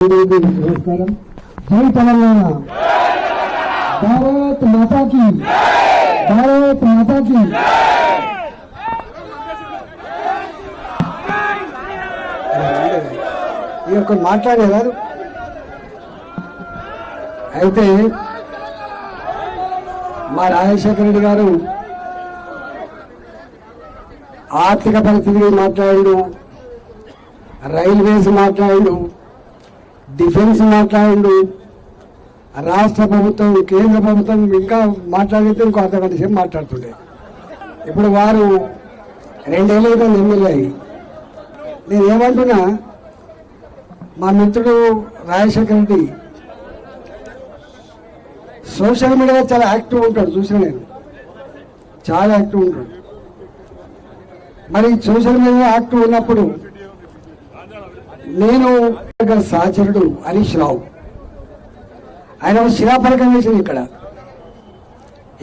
నమస్కారం? జై తెలంగాణ. భారత్ మాతాకి. భారత్ మాతాకి. ఈ యొక్క మాట్లాడేవారు? అయితే మా రాజశేఖర రెడ్డి గారు ఆర్థిక పరిస్థితి మాట్లాడు రైల్వేస్ మాట్లాడు డిఫెన్స్ మాట్లాడు రాష్ట్ర ప్రభుత్వం కేంద్ర ప్రభుత్వం ఇంకా మాట్లాడితే ఇంకో అర్ధగంట సేపు మాట్లాడుతుండే. ఇప్పుడు వారు రెండేళ్ళ క్రితం ఎమ్మెల్యే అయ్యి నేను ఏమంటున్నా మా మిత్రుడు రాజశేఖర రెడ్డి సోషల్ మీడియాలో చాలా యాక్టివ్ ఉంటాడు చూసిన నేను. చాలా యాక్టివ్ ఉంటాడు. మరి సోషల్ మీడియాలో యాక్టివ్ ఉన్నప్పుడు నేను సహచరుడు హరీష్ రావు. ఆయన ఒక శిలాఫలకం వేసింది ఇక్కడ.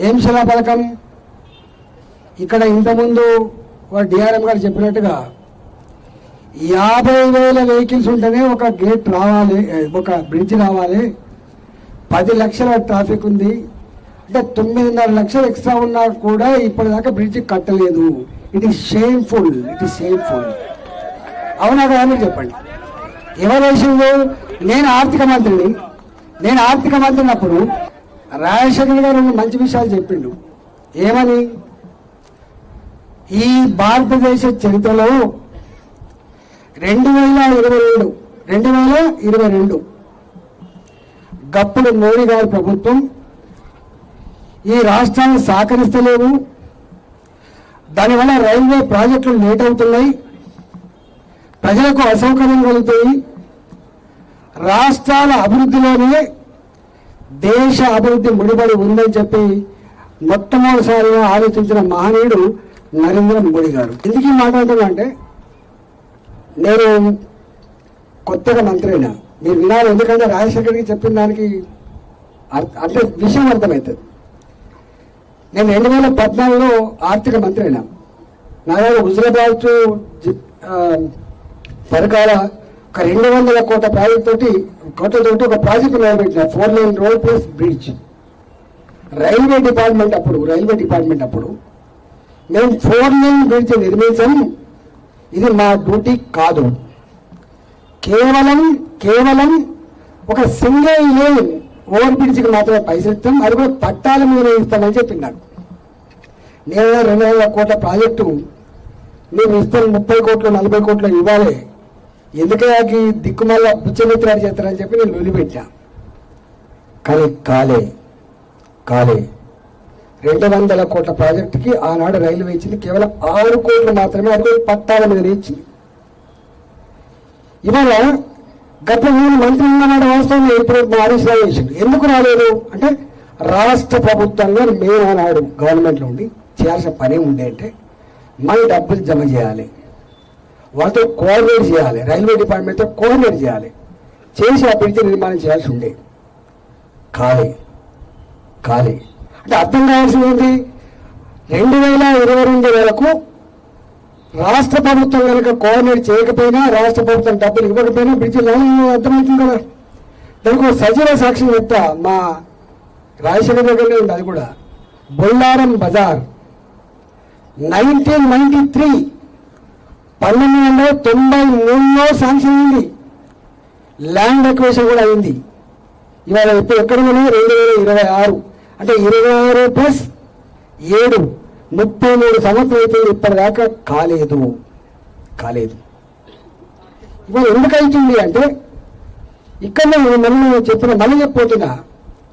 ఏం శిలాఫలకం ఇక్కడ ఇంతకుముందు డిఆర్ఎం గారు చెప్పినట్టుగా యాభై వేల వెహికల్స్ ఉంటేనే ఒక గేట్ రావాలి ఒక బ్రిడ్జ్ రావాలి. పది లక్షల ట్రాఫిక్ ఉంది. అంటే తొమ్మిదిన్నర లక్షలు ఎక్స్ట్రా ఉన్నా కూడా ఇప్పటిదాకా బ్రిడ్జ్ కట్టలేదు. It is shameful it is shameful అవునా కదా మీరు చెప్పండి? ఎవరు నేను ఆర్థిక మంత్రిని. నేను ఆర్థిక మంత్రి అప్పుడు రాజశేఖర్ గారు రెండు మంచి విషయాలు చెప్పిండు. ఏమని? ఈ భారతదేశ చరిత్రలో రెండు వేల ఇరవై రెండు రెండు వేల ఇరవై రెండు గప్పుడు మోడీ గారి ప్రభుత్వం ఈ రాష్ట్రాన్ని సహకరిస్తలేవు దానివల్ల రైల్వే ప్రాజెక్టులు లేట్ అవుతున్నాయి. ప్రజలకు అసౌకర్యం కలుగుతాయి. రాష్ట్రాల అభివృద్ధిలోనే దేశ అభివృద్ధి ముడిపడి ఉందని చెప్పి మొట్టమొదటిసారిగా ఆలోచించిన మహనీయుడు నరేంద్ర మోడీ గారు. ఎందుకు మాట్లాడుతున్నా అంటే నేను కొత్తగా మంత్రి అయినా. మీరు వినాలి ఎందుకంటే రాజశేఖర్కి చెప్పిన దానికి అర్థ- అంటే విషయం అర్థమవుతుంది. నేను రెండు వేల పద్నాలుగులో ఆర్థిక మంత్రి అయినా. నా దగ్గర హుజరాబాద్ జి- పరకాల ఒక రెండు వందల కోట్ల ప్రాజెక్ట్ తోటి కోట్లతోటి ఒక ప్రాజెక్ట్ మొదలుపెట్టిన four lane road plus bridge. Railway department అప్పుడు రైల్వే డిపార్ట్మెంట్ అప్పుడు మేము ఫోర్ లైన్ బ్రిడ్జ్ నిర్మించాం. ఇది మా డ్యూటీ కాదు. కేవలం కేవలం ఒక సింగిల్ లేన్ ఓవర్ బ్రిడ్జ్కి మాత్రమే పైసలు ఇస్తాం అది కూడా పట్టాల మీద ఇస్తామని చెప్పినాడు నేను రెండు వేల కోట్ల ప్రాజెక్టు మేము ఇస్తాం ముప్పై కోట్లు నలభై కోట్లు ఇవ్వాలి. ఎందుకంటే దిక్కుమల్ల పుచ్చమిత్రాలు చేస్తారని చెప్పి నేను వదిలిపెట్టా. కానీ కాలే కాలే. రెండు వందల కోట్ల ప్రాజెక్టుకి ఆనాడు రైల్వే ఇచ్చింది కేవలం ఆరు కోట్లు మాత్రమే అది పట్టాల మీద ఇచ్చింది ఇవాళ గత మూడు మంత్రి ఉన్నమాట వాస్తవం ఇప్పుడు హరీష్ రావు చేసిండు ఎందుకు రాలేదు? అంటే రాష్ట్ర ప్రభుత్వంలో మేము ఆనాడు గవర్నమెంట్లో ఉండి చేయాల్సిన పని ఉండే అంటే మన డబ్బులు జమ చేయాలి. వాళ్ళతో కోఆర్డినేట్ చేయాలి. రైల్వే డిపార్ట్మెంట్తో కోఆర్డినేట్ చేయాలి. చేసి ఆ బ్రిడ్జ్ నిర్మాణం చేయాల్సి ఉండే. కాలే. కాలే. అంటే అర్థం కావాల్సింది ఏంటి? రెండు వేల ఇరవై రెండు వేలకు రాష్ట్ర ప్రభుత్వం కనుక కోఆర్డినేట్ చేయకపోయినా రాష్ట్ర ప్రభుత్వం డబ్బులు ఇవ్వకపోయినా బ్రిడ్జ్ లేదని అర్థమవుతుంది కదా. దానికి ఒక సజీవ సాక్ష్యం చెప్తా. మా రాజశేఖర దగ్గరనే ఉంది అది కూడా. Bollaram Bazar nineteen ninety three పన్నెండు వందల తొంభై మూడులో శాంక్షన్ అయింది. ల్యాండ్ ఎక్వేషన్ కూడా అయింది. ఇవాళ ఇప్పుడు ఎక్కడ మనం రెండు వేల ఇరవై ఆరు. అంటే ఇరవై ఆరు ప్లస్ ఏడు. ముప్పై మూడు సంవత్సరాలు అయితే ఇప్పటిదాకా. కాలేదు. కాలేదు. ఇవాళ ఎందుకు అవుతుంది అంటే ఇక్కడ నేను మొన్న చెప్పిన మళ్ళీ చెప్పబోతున్నా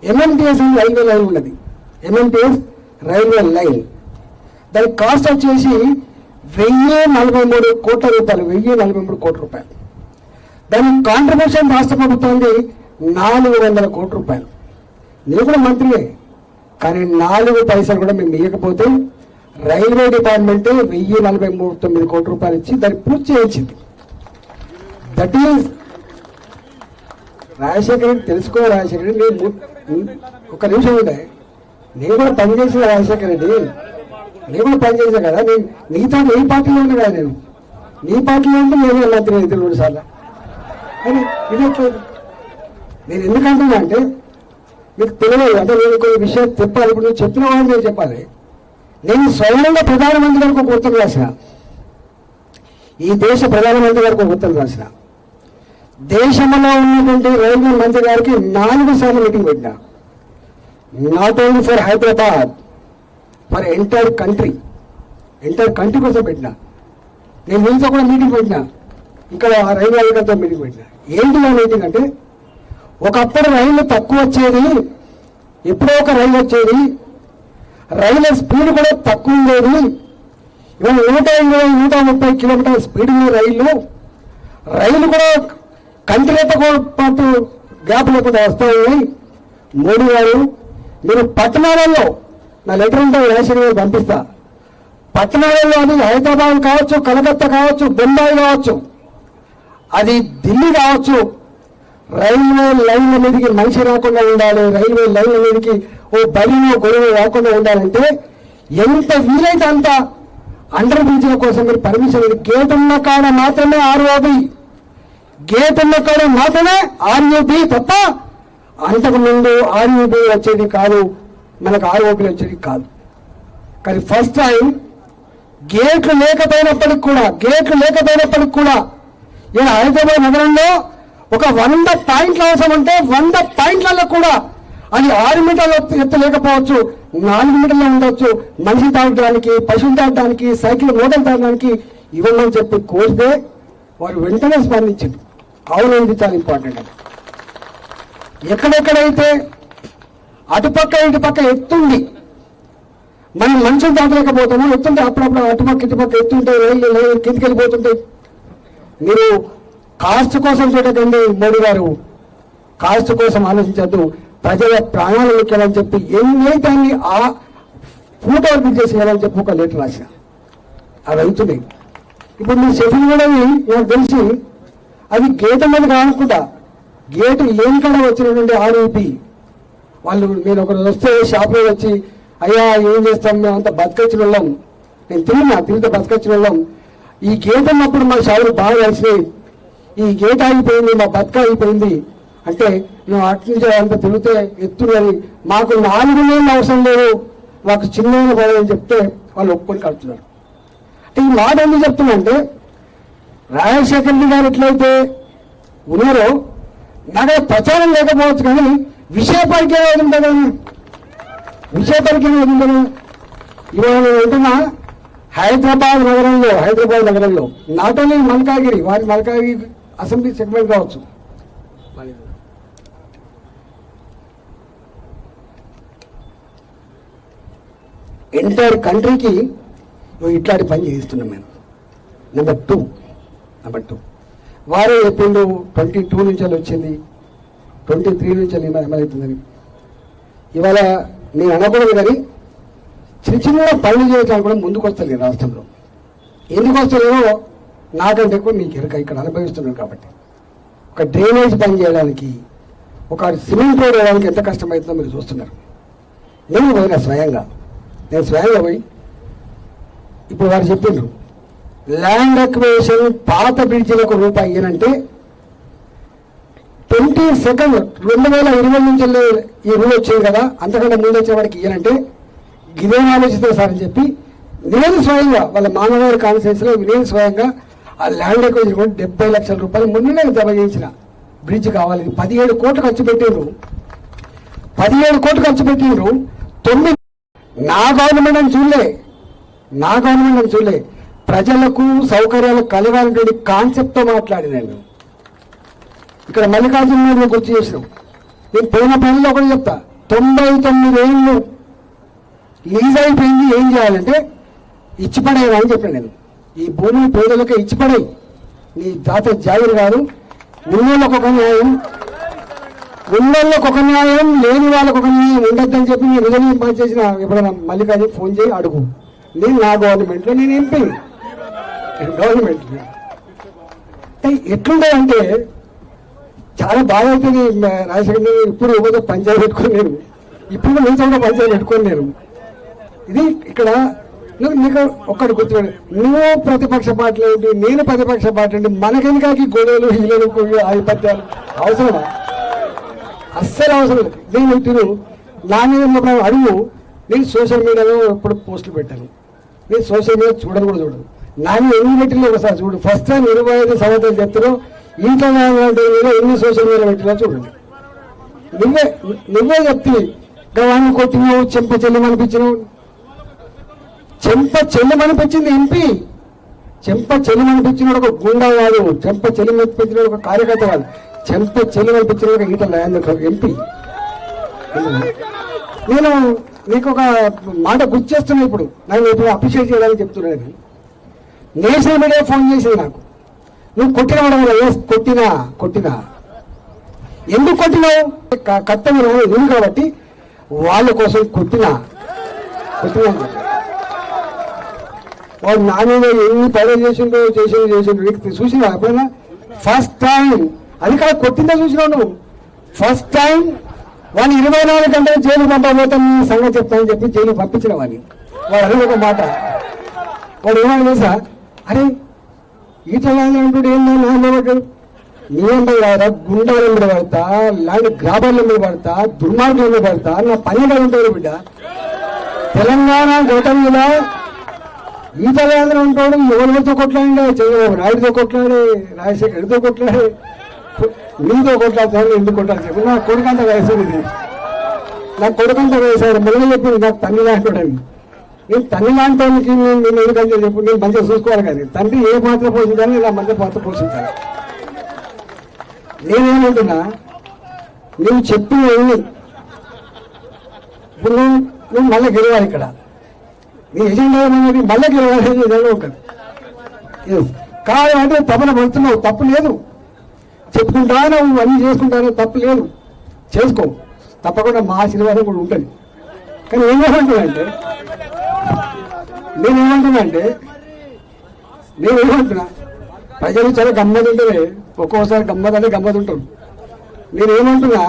ఎంఎంటీఎస్ రైల్వే లైన్ ఉన్నది. MMTS railway line. దాని కాస్ట్ వచ్చేసి వెయ్యి నలభై మూడు కోట్ల రూపాయలు వెయ్యి నలభై మూడు కోట్ల రూపాయలు. దాని కాంట్రిబ్యూషన్ రాష్ట్ర ప్రభుత్వంది నాలుగు వందల కోట్ల రూపాయలు. నేను కూడా మంత్రియే కానీ నాలుగు పైసలు కూడా మేము ఇవ్వకపోతే రైల్వే డిపార్ట్మెంట్ వెయ్యి నలభై మూడు తొమ్మిది కోట్ల రూపాయలు ఇచ్చి దాన్ని పూర్తి చేయించింది. దట్ ఈస్ రాజశేఖర్ రెడ్డి తెలుసుకో రాజశేఖర్ రెడ్డి. నేను ఒక నిమిషం ఉండే. నేను కూడా పనిచేసిన రాజశేఖర్ రెడ్డి. నేను కూడా పనిచేసా కదా నేను మిగతా నీ పార్టీలో ఉన్నా కదా నేను. నీ పార్టీలో ఉంటే నేను వెళ్ళొద్దు అయితే రెండు సార్లు. అని ఇది నేను ఎందుకంటున్నా అంటే మీకు తెలియదు అంటే నేను కొన్ని విషయాలు చెప్పాలి. ఇప్పుడు నువ్వు చెప్పిన వాళ్ళు నేను చెప్పాలి. నేను స్వయంగా ప్రధానమంత్రి గారికి ఒక ఉత్తరం రాసిన. ఈ దేశ ప్రధానమంత్రి గారికి ఒక ఉత్తరం రాసిన. దేశంలో ఉన్నటువంటి రైల్వే మంత్రి గారికి నాలుగు సార్లు మీటింగ్ పెట్టిన. Not only for Hyderabad for entire country entire country కోసం పెట్టిన. నేను వీళ్ళతో కూడా మీటింగ్ పెట్టిన. ఇక్కడ రైల్వే అధికారులతో మీటింగ్ పెట్టిన. ఏంటి నా మీటింగ్ అంటే ఒకప్పుడు రైలు తక్కువ వచ్చేది ఎప్పుడో ఒక రైలు వచ్చేది రైలు స్పీడ్ కూడా తక్కువ ఉండేది. ఇవాళ నూట ఇరవై నూట ముప్పై కిలోమీటర్ స్పీడ్ ఉన్న రైలు రైలు కూడా కంటిరెట్ట పాటు గ్యాప్ లేకుండా వస్తాయి. మోడీ గారు మీరు పట్టణాలలో నా లెటర్ ఉంటే రేషన్ గారు పంపిస్తా. పట్టణాలలో అది హైదరాబాద్ కావచ్చు కలకత్తా కావచ్చు బొంబాయి కావచ్చు అది ఢిల్లీ కావచ్చు రైల్వే లైన్ల మీదకి మనిషి రాకుండా ఉండాలి రైల్వే లైన్ల మీదకి ఓ బలినో గొడవ రాకుండా ఉండాలంటే ఎంత వీలైతే అంత అండర్ బ్రిడ్జ్ల కోసం మీరు పర్మిషన్ గేట్ ఉన్న కాడ మాత్రమే ఆర్ఓబి. గేట్ ఉన్న కాడ మాత్రమే ఆర్యూబి తప్ప అంతకు ముందు ఆర్యూబి వచ్చేది కాదు. మనకు ఆర్ఓబి వచ్చేది కాదు. కానీ ఫస్ట్ టైం గేట్లు లేకపోయినప్పటికి కూడా గేట్లు లేకపోయినప్పటికి కూడా ఇలా హైదరాబాద్ నగరంలో ఒక వంద పాయింట్ల అవసరం అంటే వంద పాయింట్లలో కూడా అది ఆరు మీటర్ల ఎత్తు లేకపోవచ్చు నాలుగు మీటర్లు ఉండొచ్చు మనిషి తాగడానికి పశువులు తాగడానికి సైకిల్ మోటార్ తాగడానికి ఇవ్వమని చెప్పి కోరితే వారు వెంటనే స్పందించారు. అవును చాలా ఇంపార్టెంట్ అని ఎక్కడెక్కడైతే అటుపక్క ఇటుపక్క ఎత్తుంది. మనం మనుషులు దాటలేకపోతాము ఎత్తుంటే అప్పుడప్పుడు అటుపక్క ఇటుపక్క ఎత్తుంటే రైలు లేదు కిందికి వెళ్ళిపోతుంటే. మీరు కాస్ట్ కోసం చూడకండి మోడీ గారు. కాస్ట్ కోసం ఆలోచించద్దు. ప్రజల ప్రాణాలు ముఖ్యాలని చెప్పి ఎన్ని దాన్ని ఆ ఫూట్ అవుట్ చేసేయాలని చెప్పి ఒక లెటర్ రాసిన. అవి అవుతున్నాయి ఇప్పుడు మీ షెఫిల్ కూడా నాకు తెలిసి అది గేట్ మీద కానుకుంటా గేట్ లేని కాడ వచ్చినటువంటి ఆర్ఓపి వాళ్ళు నేను ఒకరు వస్తే షాప్లో వచ్చి అయ్యా ఏం చేస్తాం మేము? అంత బతకొచ్చిన వాళ్ళం. నేను తిరిగినా తిరిగితే బతకొచ్చిన వాళ్ళం. ఈ గేట్ ఉన్నప్పుడు మా షాపులు బాగా కలిసినాయి ఈ గేట్ ఆగిపోయింది మా బతక అయిపోయింది అంటే మేము అటు నుంచి అంత తిరిగితే అని. మాకు నాలుగు నెలలు అవసరం లేదు. మాకు చిన్న పని అని చెప్తే వాళ్ళు ఒప్పుకొని కడుతున్నారు. అంటే ఈ మాట ఎందుకు చెప్తున్నా రాజశేఖర్ రెడ్డి గారు ఎట్లయితే ఉన్నారో నాకు ప్రచారం లేకపోవచ్చు కానీ విషయ పరిచయం ఏది ఉంటుంది విషయ పరిచయం ఏది ఇవాళ నేను హైదరాబాద్ నగరంలో హైదరాబాద్ నగరంలో నాట్ ఓన్లీ మల్కాగిరి వారి మల్కాగిరి అసెంబ్లీ సెగ్మెంట్ కావచ్చు. ఎంటైర్ కంట్రీకి ఇట్లాంటి పని చేయిస్తున్నాం మేము నెంబర్ టూ నెంబర్ టూ వారే ఎప్పుడు ట్వంటీ టూ నుంచి వచ్చింది. ట్వంటీ త్రీ నుంచి వెళ్ళి ఇవాళ నేను అనకూడదు కానీ చిన్న చిన్న పనులు చేయడానికి కూడా ముందుకు వస్తలేదు రాష్ట్రంలో. ఎందుకు వస్తలేదో నాకంటే ఎక్కువ మీకు ఇరక ఇక్కడ అనుభవిస్తున్నాను కాబట్టి. ఒక డ్రైనేజ్ పని చేయడానికి ఒక సిమెంట్ రోడ్ వేయడానికి ఎంత కష్టమవుతుందో మీరు చూస్తున్నారు. నేను పోయినా స్వయంగా. నేను స్వయంగా పోయి ఇప్పుడు వారు చెప్పిండ్రు ల్యాండ్ అక్వేషన్ పాత బ్రిడ్జిలకు రూపాయి అంటే ట్వంటీ సెకండ్ రెండు వేల ఇరవై నుంచి ఈ రూల్ వచ్చింది కదా అంతకంటే ముందు వచ్చే వాడికి ఇయ్యనంటే ఇదేం ఆలోచిస్తారు సార్ అని చెప్పి నేను స్వయంగా వాళ్ళ మానవారి కాన్ఫరెన్స్లో నేను స్వయంగా ఆ ల్యాండ్ అక్వేషన్ కూడా డెబ్బై లక్షల రూపాయలు మొన్ననే జమ చేయించిన బ్రిడ్జ్ కావాలి. పదిహేడు కోట్లు ఖర్చు పెట్టిండ్రు. పదిహేడు కోట్లు ఖర్చు పెట్టిండ్రు. తొమ్మిది నా గవర్నమెంట్ అని చూడలే. నా గవర్నమెంట్ అని చూడలే. ప్రజలకు సౌకర్యాలు కలగాలనేటువంటి కాన్సెప్ట్తో మాట్లాడినాను ఇక్కడ మల్లికార్జున నువ్వు గుర్తు చేసినాం నేను పోయిన పనిలో ఒకటి చెప్తా తొంభై తొమ్మిది ఏళ్ళు లీజ్ అయిపోయింది ఏం చేయాలంటే ఇచ్చిపడేవా అని చెప్పాను నేను. ఈ భూమిని పేదలకు ఇచ్చిపడేయి. నీ దాత జాగిరి కాదు ఉన్నోళ్ళకు ఒక న్యాయం ఉన్నోళ్ళకు ఒక న్యాయం లేని వాళ్ళకు ఒక న్యాయం ఉండొద్దని చెప్పి నేను నిజమే పని చేసిన ఎప్పుడైనా మల్లికార్జున ఫోన్ చేయి అడుగు. నేను నా గవర్నమెంట్లో నేను ఎంపీ గవర్నమెంట్ అంటే చాలా బాగా అవుతుంది రాజశేఖర్ గారు ఇప్పుడు ఏదో పంచాయతీ పెట్టుకొని నేను ఇప్పుడు నేను కూడా పంచాయతీ పెట్టుకొని నేను ఇది ఇక్కడ నువ్వు నీకు ఒక్కడు గుర్తుపెట్టు నువ్వు ప్రతిపక్ష పార్టీలు ఏంటి నేను ప్రతిపక్ష పార్టీ ఏంటి మనకెందుకాకి గొడవలు హీలలు ఆధిపత్యాలు అవసరమా? అస్సలు అవసరం లేదు. నేను తిను నా మీద ఉన్నప్పుడు అడుగు. నేను సోషల్ మీడియాలో ఎప్పుడు పోస్టులు పెట్టాను. నేను సోషల్ మీడియా చూడను కూడా చూడను. నా మీద ఎన్ని పెట్టిన ఒకసారి చూడు. ఫస్ట్ టైం ఇరవై ఐదు సంవత్సరాలు చెప్తున్నావు. ఇంట్లో అంటే ఎన్ని సోషల్ మీడియా పెట్టినా చూడండి నువ్వే నువ్వే చెప్తే గవాన్ని కొట్టినావు చెంప చెల్లమనిపించినావు. చెంప చెల్లమనిపించింది ఎంపీ. చెంప చెల్లమనిపించిన ఒక గుండా కాదు చెంప చెల్లమనిపించిన ఒక కార్యకర్త కాదు చెంప చెల్లమనిపించిన ఒక ఈట లయాంధ్ర ఎంపీ. నేను నీకు ఒక మాట గుర్తు చేస్తున్నా ఇప్పుడు. నన్ను ఇప్పుడు అప్రిషియేట్ చేయాలని చెప్తున్నాను నేషనల్ మీడియా ఫోన్ చేసింది నాకు. నువ్వు కొట్టిన ఏ కొట్టినా కొట్టినా. ఎందుకు కొట్టినావు? క- కర్తవ్యం ఉంది కాబట్టి వాళ్ళ కోసం కొట్టినా. కొట్టినా వాడు నా మీద ఎన్ని పనులు చేసిండో చేసిండు చేసిండు. వ్యక్తి చూసినా ఎప్పుడైనా ఫస్ట్ టైం అది కాదు కొట్టిందా చూసినావు నువ్వు. ఫస్ట్ టైం వాళ్ళు ఇరవై నాలుగు గంటలు జైలు పంపబోతాం సంగతి చెప్తానని చెప్పి జైలు పంపించిన వాడిని. వాడు అనేది ఒక మాట. వాడు ఏమని తెలుసా? అరే ఈత అంటాడు ఏంటన్నా అన్నమాట నియంత్రణ కాదా? గుండాల మీద పడతా? లాంటి గ్రామాల మీద పడతా? దుర్మార్గుల మీద పడతా? నా పని ఉంటుంది బిడ్డ. తెలంగాణ గౌతమ్ మీద ఈత వేంద్ర ఉంటాడు. ఎవరితో కొట్లాడే చంద్రబాబు నాయుడుతో కొట్లాడి రాజశేఖర్తో కొట్లాడి. నీతో కొట్లాడతాను ఎందుకు కొట్లాడు చెప్పు. నా కొడుకంత వయసు ఇది నా కొడుకంత వయసు మొదలు చెప్పింది నాకు తల్లి లాంటి నేను తండ్రి లాంటానికి నేను నేను ఎందుకంటే చెప్పు నేను మంచిగా చూసుకోవాలి కానీ తండ్రి ఏ పాత్ర పోషించాలి ఇలా మంచి పాత్ర పోషించాలి. నేనేమంటున్నా నువ్వు చెప్పినవి ఇప్పుడు నువ్వు నువ్వు మళ్ళీ గెలవాలి ఇక్కడ. నీ ఎజెండా ఏమన్నది మళ్ళీ గెలవాలి ఏదైనా ఒకటి. కాదు అంటే తపన పడుతున్నావు తప్పు లేదు. చెప్పుకుంటా నువ్వు అన్నీ చేసుకుంటాను తప్పు లేదు. చేసుకో. తప్పకుండా మా ఆశీర్వాదం కూడా ఉంటుంది. కానీ ఏమేమంటున్నా నేను నేనేమంటున్నా అంటే నేనేమంటున్నా ప్రజలు చాలా గమ్మత్ ఉంటుంది ఒక్కోసారి గమ్మత్ అంటే గమ్మత్ ఉంటారు. నేనేమంటున్నా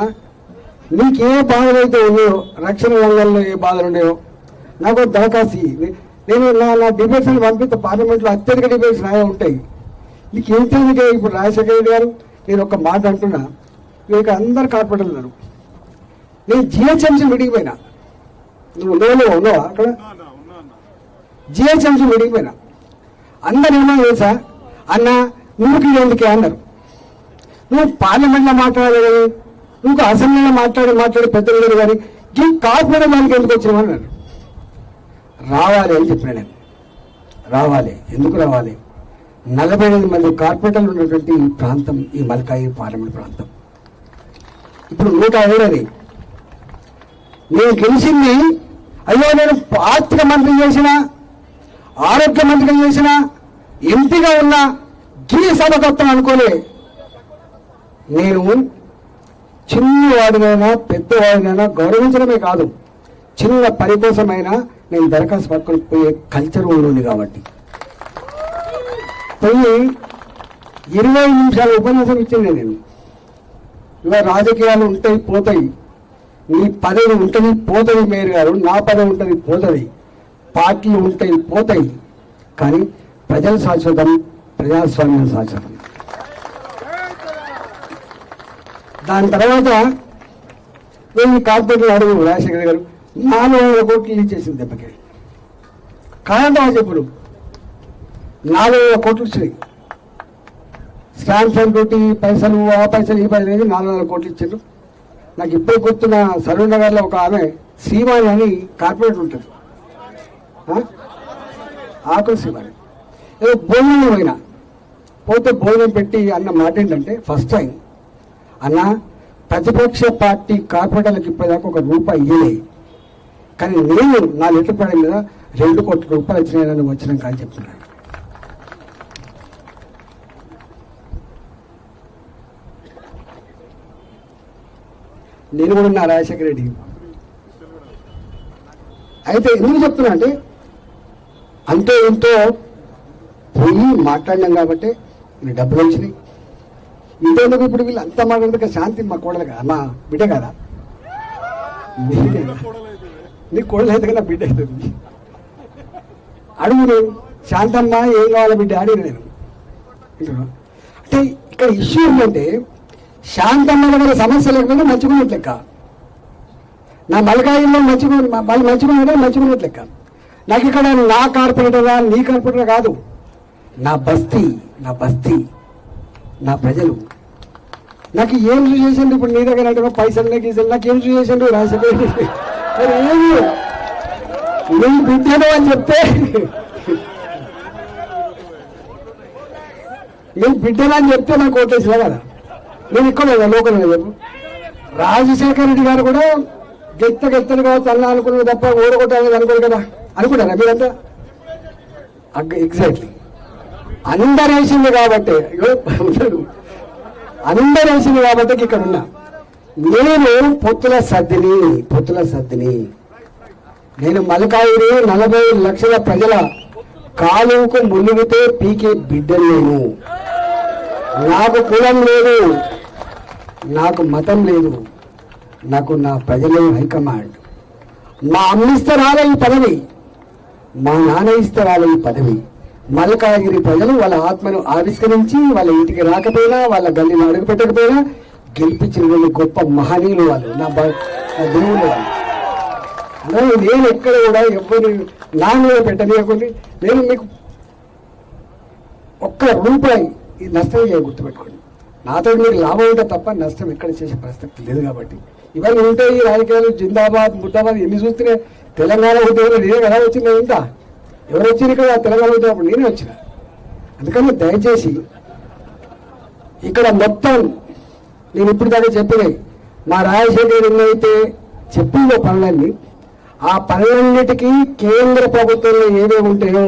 నీకు ఏ బాధలు అయితే ఉన్నాయో రక్షణ రంగంలో ఏ బాధలు ఉన్నాయో నాకు ఒక దరఖాస్తు నేను నా నా డిబేట్స్ని పంపిస్తే పార్లమెంట్లో అత్యధిక డిబేట్స్ నాయే ఉంటాయి. నీకు ఏం తెలియదు ఇప్పుడు రాజశేఖర రెడ్డి గారు? నేను ఒక మాట అంటున్నా. మీకు అందరు కార్పొరేటర్లు ఉన్నారు. నేను జిహెచ్ఎంసీ మీటింగ్ పోయినా. నువ్వు ఉండవలో ఉన్నావా అక్కడ? జిహెచ్ఎంసీ విడిగిపోయినా పోయినా. అందరు ఏమో తెలుసా? అన్న నువ్వుకి ఎందుకే అన్నారు. నువ్వు పార్లమెంట్లో మాట్లాడలేదు నువ్వు అసెంబ్లీలో మాట్లాడి మాట్లాడి పెద్దలు కానీ ఈ కార్పొరేట్ దానికి ఎందుకు వచ్చినావు అన్నారు. రావాలి అని చెప్పిన నేను. రావాలి. ఎందుకు రావాలి? నలభై ఐదు మంది కార్పొరేటర్లు ఉన్నటువంటి ఈ ప్రాంతం ఈ మల్కాయి పార్లమెంట్ ప్రాంతం. ఇప్పుడు నూట ఏడది. నేను గెలిచింది అయ్యో నేను ఆర్థిక మంత్రి చేసిన ఆరోగ్య మంత్రిగా చేసిన ఎంపీగా ఉన్న గిరి సభకత్వం అనుకోలే. నేను చిన్నవాడినైనా పెద్దవాడినైనా గౌరవించడమే కాదు చిన్న పని కోసమైనా నేను దరఖాస్తు పట్టుకొని పోయే కల్చర్ ఉంది కాబట్టి. పోయి ఇరవై నిమిషాల ఉపన్యాసం ఇచ్చింది నేను. ఇలా రాజకీయాలు ఉంటాయి పోతాయి. నీ పదవి ఉంటుంది పోతుంది మేయర్ గారు. నా పదవి ఉంటుంది పోతుంది. పార్టీలు ఉంటాయి పోతాయి. కానీ ప్రజలు శాశ్వతం ప్రజాస్వామ్యం శాశ్వతం. దాని తర్వాత నేను కార్పొరేట్లు అడుగు రాజశేఖర్ గారు. నాలుగు వందల కోట్లు ఇచ్చేసింది దెబ్బకి. కాదంటే చెప్పుడు నాలుగు వేల కోట్లు వచ్చినాయి స్టాంప్ తోటి పైసలు ఆ పైసలు ఈ పైసలు అనేది నాలుగు వందల కోట్లు ఇచ్చారు. నాకు ఇప్పుడు గుర్తున్న సరూర్ నగర్లో ఒక ఆమె శ్రీవాణి అని కార్పొరేట్ ఉంటుంది ఆ? ఆకుల ఏదో భోజనం పోయిన. పోతే భోజనం పెట్టి అన్న మాట ఏంటంటే ఫస్ట్ టైం అన్న ప్రతిపక్ష పార్టీ కార్పొరేటర్లకు ఇప్పటిదాకా ఒక రూపాయి ఇయ్యలే. కానీ నేను నా లీటర్ పడే మీద రెండు కోట్ల రూపాయలు వచ్చినాయని వచ్చినాం కానీ చెప్తున్నాను నేను కూడా నా రాజశేఖర రెడ్డి. అయితే ఎందుకు చెప్తున్నా అంటే అంతో ఎంతో పోయి మాట్లాడినాం కాబట్టి ఈ డబ్బులు వచ్చినాయి. ఇంతెందుకు ఇప్పుడు వీళ్ళు అంతా మాట్లాడదు శాంతి మా కోడలు కదా మా బిడ్డ కదా. నీ కోడలు అయితే కదా బిడ్డ అవుతుంది అడుగు నేను శాంతమ్మ ఏం కావాలి బిడ్డ అడిగిన నేను. అంటే ఇక్కడ ఇష్యూ ఏంటంటే శాంతమ్మ దగ్గర సమస్య లేకపోతే మంచిగా లెక్క. నా మలకాయిల్లో మంచిగా వాళ్ళు మంచిగా ఉంటే మంచిగా లెక్క. నాకు ఇక్కడ నా కార్పొరేటరా నీ కార్పొరేటర్ కాదు. నా బస్తీ నా బస్తీ నా ప్రజలు. నాకు ఏం చేసిండు ఇప్పుడు నీ దగ్గర అంటే పైసలు గీసలు నాకు ఏం చేసిండు రాజశేఖర్ ఏమి? నీ బిడ్డను అని చెప్తే నీ బిడ్డను అని చెప్తే నాకు ఓటేసినా కదా? నేను ఇక్కడ లేదా? లోకల్ చెప్పు రాజశేఖర రెడ్డి గారు కూడా గెత్త గెత్తలు కావచ్చు అన్న అనుకున్నది తప్ప ఓడగొట్టాలని అనుకోరు కదా? అనుకున్నారా మీరంతా? ఎగ్జాక్ట్లీ అందరు వేసింది కాబట్టి ఇగో వేసింది కాబట్టి ఇక్కడ ఉన్నా నేను పొత్తుల సద్దిని పొత్తుల సద్దిని. నేను మలకాయిని నలభై లక్షల ప్రజల కాలువకు మునిగితే పీకే బిడ్డలు నేను. నాకు కులం లేదు. నాకు మతం లేదు. నాకు నా ప్రజలే హైకమాండ్. మా అమ్మిస్తే రాలే ఈ పదవి మా నాన్న ఇస్తే వాళ్ళ ఈ పదవి. మల్కాగిరి ప్రజలు వాళ్ళ ఆత్మను ఆవిష్కరించి వాళ్ళ ఇంటికి రాకపోయినా వాళ్ళ గల్లీని అడుగు పెట్టకపోయినా గెలిపించిన గొప్ప మహనీయులు వాళ్ళు. నా నా దేవుళ్ళు వాళ్ళు. అందులో నేను ఎక్కడ కూడా ఎవరు నాన్న మీద పెట్టనీయకుండా. నేను మీకు ఒక్క రూపాయి ఈ నష్టం చేయ గుర్తుపెట్టుకోండి. నాతో మీకు లాభం ఉంటే తప్ప నష్టం ఎక్కడ చేసే పరిస్థితి లేదు కాబట్టి. ఇవన్నీ ఉంటే ఈ రాజకీయాలు జిందాబాద్ ముద్దాబాద్ ఎన్ని చూస్తే తెలంగాణ ఉద్యోగంలో నేనే ఎలా వచ్చిందో ఇంత ఎవరు వచ్చింది ఇక్కడ? తెలంగాణ ఉద్యోగం నేనే వచ్చిన. అందుకని దయచేసి ఇక్కడ మొత్తం నేను ఇప్పుడు దాకా చెప్పినవి మా రాజశేఖర్ ఎన్నైతే చెప్పిందో పనులన్నీ ఆ పనులన్నిటికీ కేంద్ర ప్రభుత్వంలో ఏమేమి ఉంటాయో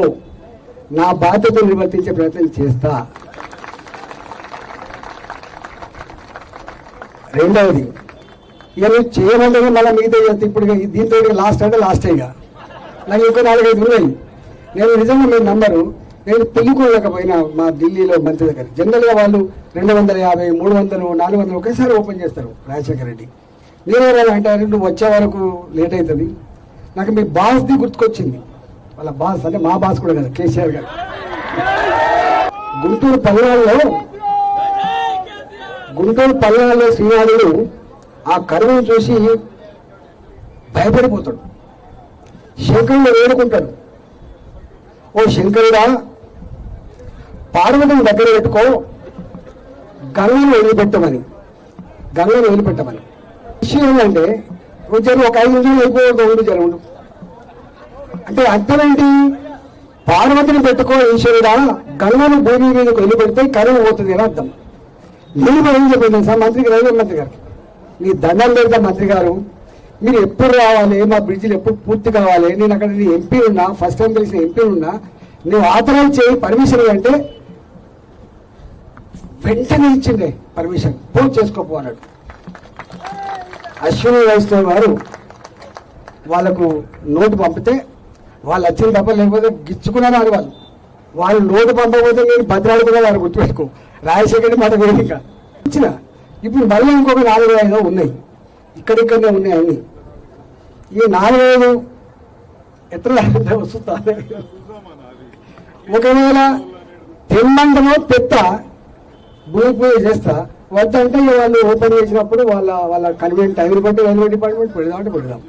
నా బాధ్యతలు నిర్వర్తించే ప్రయత్నం చేస్తా. రెండవది ఇక నువ్వు మళ్ళీ మిగతా చేస్తే ఇప్పుడు దీంతో లాస్ట్ అంటే లాస్ట్ ఇక. నాకు ఇంకో నాలుగైదు ఉన్నాయి. నేను నిజంగా మీరు నంబరు నేను పెళ్ళికోలేకపోయినా మా ఢిల్లీలో మంత్రి దగ్గర. జనరల్గా వాళ్ళు రెండు వందల యాభై మూడు వందలు నాలుగు వందలు ఒకేసారి ఓపెన్ చేస్తారు రాజశేఖర రెడ్డి. మీరేమైనా అంటారు నువ్వు వచ్చే వరకు లేట్ అవుతుంది. నాకు మీ బాస్ది గుర్తుకొచ్చింది. వాళ్ళ బాస్ అంటే మా బాస్ కూడా కదా కేసీఆర్ గారు. గుంటూరు పల్నాడులో గుంటూరు పల్నాడులో శ్రీనాథుడు ఆ కరువును చూసి భయపడిపోతాడు. శంకరుడు వేడుకుంటాడు ఓ శంకరుడా పార్వతిని దగ్గర పెట్టుకో గంగను వదిలిపెట్టమని గంగను వదిలిపెట్టమని. విషయం ఏంటంటే జనం ఒక ఐదు నిమిషాలు అయిపోవద్దు ఉండు జనం అంటే అర్థం ఏంటి? పార్వతిని పెట్టుకో ఈశ్వరుడా గంగను భూమి మీదకు వదిలిపెడితే కరువు పోతుంది అని అర్థం. నేను ఏం చెప్పింది సార్ మంత్రికి రైల్వే మంత్రి గారికి. మీ దండం పెడతా మంత్రి గారు మీరు ఎప్పుడు రావాలి? మా బ్రిడ్జిలు ఎప్పుడు పూర్తి కావాలి? నేను అక్కడ నీ ఎంపీ ఉన్నా ఫస్ట్ టైం తెలిసిన ఎంపీ ఉన్నా నువ్వు ఆథరైజ్ చేయి పర్మిషన్ అంటే వెంటనే ఇచ్చిండే పర్మిషన్. ఫోన్ చేసుకోపో అన్నాడు. అశ్విని వైష్ణవ్ గారు వాళ్ళకు నోటు పంపితే వాళ్ళు వచ్చిన తప్ప లేకపోతే గిచ్చుకున్నారు వాళ్ళు. వాళ్ళు నోటు పంపకపోతే నేను భద్రాడు కూడా వాళ్ళు గుర్తుపెట్టుకో. రాజశేఖర్ మాట వేదిక ఇచ్చిన ఇప్పుడు మళ్ళీ ఇంకొక నాలుగు ఐదు ఉన్నాయి. ఇక్కడిక్కడనే ఉన్నాయి అన్ని. ఈ నాలుగైదు ఎట్లా వస్తుందా ఒకవేళ తెమ్మంటమో పెద్ద భూమి పూజ చేస్తా వద్దంటే వాళ్ళు ఓపెన్ చేసినప్పుడు వాళ్ళ వాళ్ళ కన్వీనియంట్ టైం బట్టి రైల్వే డిపార్ట్మెంట్ పెడదామంటే పెడదాం.